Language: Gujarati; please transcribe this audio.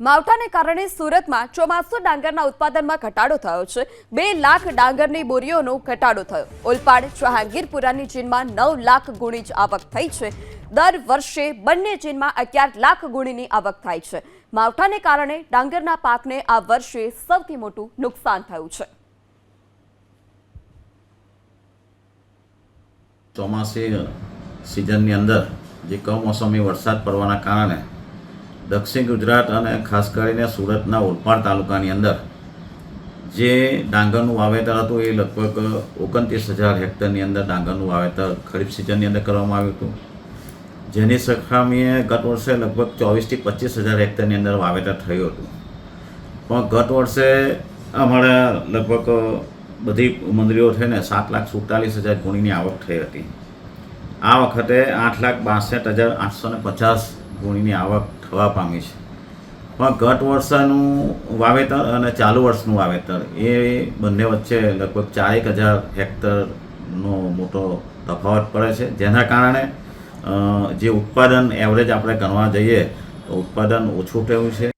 માવઠાને કારણે સુરતમાં ચોમાસુ ડાંગરના ઉત્પાદનમાં ઘટાડો થયો છે. બે લાખ ડાંગરની બોરીઓનો ઘટાડો થયો. ઓલપાડ, જહાંગીરપુરાની ચીનમાં નવ લાખ ગુણી જ આવક થઈ છે. દર વર્ષે બંને ચીનમાં અગિયાર લાખ ગુણીની આવક થાય છે. માવઠાને કારણે ડાંગરના પાકને આ વર્ષે સૌથી મોટું નુકસાન થયું છે. ચોમાસી સિઝનની અંદર જે કમોસમી વરસાદ પડવાના કારણે દક્ષિણ ગુજરાત અને ખાસ કરીને સુરતના ઓલપાડ તાલુકાની અંદર જે ડાંગરનું વાવેતર હતું એ લગભગ ઓગણત્રીસ હજાર હેક્ટરની અંદર ડાંગરનું વાવેતર ખરીફ સિઝનની અંદર કરવામાં આવ્યું હતું. જેની સરખામણીએ ગત વર્ષે લગભગ ચોવીસથી પચીસ હજાર હેક્ટરની અંદર વાવેતર થયું હતું. પણ ગત વર્ષે અમારા લગભગ બધી મંડળીઓ થઈને સાત લાખ સુડતાલીસ હજાર ગુણીની આવક થઈ હતી. આ વખતે આઠ લાખ બાસઠ હજાર આઠસો ને પચાસ ગુણીની આવક થવા પામી છે. પણ ગત વર્ષનું વાવેતર અને ચાલુ વર્ષનું વાવેતર એ બંને વચ્ચે લગભગ ચારેક હજાર હેક્ટરનો મોટો તફાવત પડે છે. જેના કારણે જે ઉત્પાદન એવરેજ આપણે ગણવા જઈએ તો ઉત્પાદન ઓછું થયું છે.